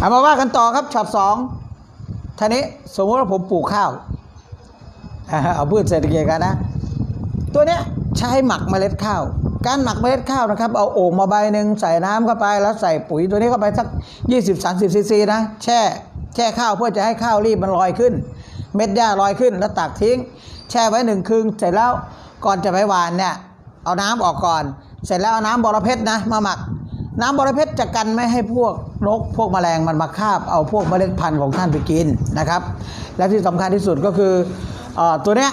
เอามาว่ากันต่อครับช็อตสองท่านี้สมมติว่าผมปลูกข้าว เอาพืชเศรษฐกิจกันนะ ตัวเนี้ยใช้หมักเมล็ดข้าว การหมักเมล็ดข้าวนะครับ เอาโอ่งมาใบหนึ่งใส่น้ำเข้าไป แล้วใส่ปุ๋ยตัวนี้เข้าไปสัก 20-30ซีซีนะแช่แช่ข้าวเพื่อจะให้ข้าวรีบมันลอยขึ้น เม็ดหญ้าลอยขึ้นแล้วตักทิ้ง แช่ไว้หนึ่งคืนเสร็จแล้วก่อนจะไปหวานเนี่ยเอาน้ำออกก่อน เสร็จแล้วเอาน้ำบอระเพ็ดนะมาหมัก น้ำบระเพ็ดจะกันไม่ให้พวกนกพวกแมลงมันมาคาบเอาพวกเมล็ดพันธุ์ของท่านไปกินนะครับ และที่สำคัญที่สุดก็คืออตัวเนี้ย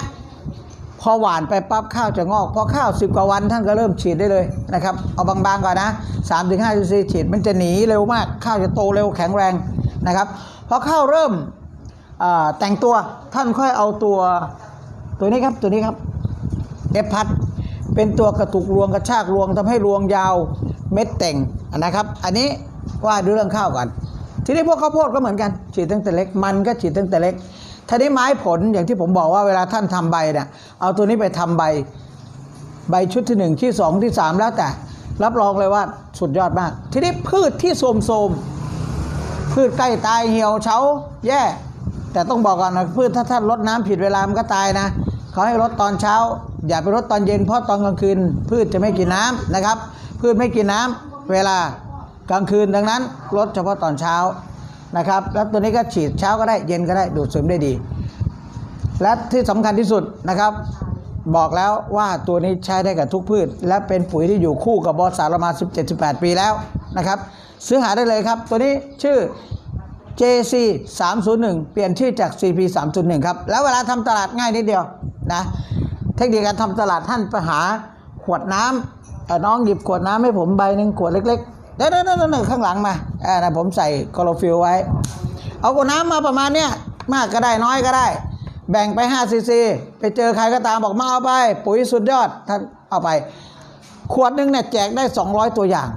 พอหวานไปปั๊บข้าวจะงอก พอข้าวสิบกว่าวันท่านก็เริ่มฉีดได้เลยนะครับ เอาบางๆก่อนนะ3าถึงห้าซีซีฉีดมันจะหนีเร็วมาก ข้าวจะโตเร็วแข็งแรงนะครับพอข้าวเริ่มแต่งตัวท่านค่อยเอาตัวตัวนี้ครับตัวนี้ครับเอฟพัดเป็นตัวกระตุกรวงกระชากรวงทำให้รวงยาว เม็ดแต่งนะครับ อันนี้ว่าด้วยเรื่องข้าวก่อน ทีนี้พวกข้าวโพดก็เหมือนกัน ฉีดตั้งแต่เล็ก มันก็ฉีดตั้งแต่เล็กทีนี้ไม้ผลอย่างที่ผมบอกว่าเวลาท่านทำใบเนี่ยเอาตัวนี้ไปทำใบ ใบชุดที่หนึ่งที่สองที่สามแล้วแต่ รับรองเลยว่าสุดยอดมาก ทีนี้พืชที่โทมโทมพืชใกล้ตายเหี่ยวเฉาแย่ แต่ต้องบอกก่อนนะพืชถ้าท่านรดน้ำผิดเวลามันก็ตายนะเขาให้รดตอนเช้า อย่าไปรดตอนเย็นเพราะตอนกลางคืนพืชจะไม่กินน้ำนะครับ พืชไม่กินน้ำเวลากลางคืนดังนั้นรดเฉพาะตอนเช้านะครับ แล้วตัวนี้ก็ฉีดเช้าก็ได้เย็นก็ได้ดูดซึมได้ดี และที่สำคัญที่สุดนะครับ บอกแล้วว่าตัวนี้ใช้ได้กับทุกพืช และเป็นปุ๋ยที่อยู่คู่กับบอสสารมา 17-18 ปีแล้วนะครับ ซื้อหาได้เลยครับ ตัวนี้ชื่อ JC 301เปลี่ยนชื่อจาก CP 301ครับแล้วเวลาทำตลาดง่ายนิดเดียวนะเทคนิคการทำตลาดท่านไปหาขวดน้ำ น้องหยิบขวดน้ำให้ผมใบหนึ่งขวดเล็กๆเด้ๆๆข้างหลังมาอ่านะผมใส่คลอโรฟิลไว้ เอาขวดน้ำมาประมาณเนี้ยมากก็ได้น้อยก็ได้ แบ่งไป5ซีซีไปเจอใครก็ตามบอกมาเอาไป ปุ๋ยสุดยอดท่านเอาไป ขวดหนึงเนี่ยแจกได้ 200 ตัวอย่าง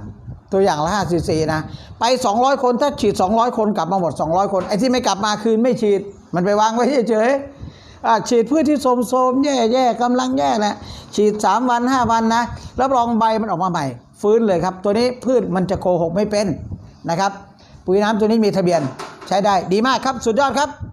ตัวอย่างละ5ซีซีนะ ไป 200 คนถ้าฉีด 200 คนกลับมาหมด 200 คนไอ้ที่ไม่กลับมาคืนไม่ฉีด มันไปวางไว้เฉยๆอ่า ฉีดพืชที่โทรมๆแย่ๆกำลังแย่นะฉีด 3 วัน 5 วันนะรับรองใบมันออกมาใหม่ ฟื้นเลยครับ ตัวนี้พืชมันจะโกหกไม่เป็นนะครับ ปุ๋ยน้ำตัวนี้มีทะเบียนใช้ได้ดีมากครับ สุดยอดครับ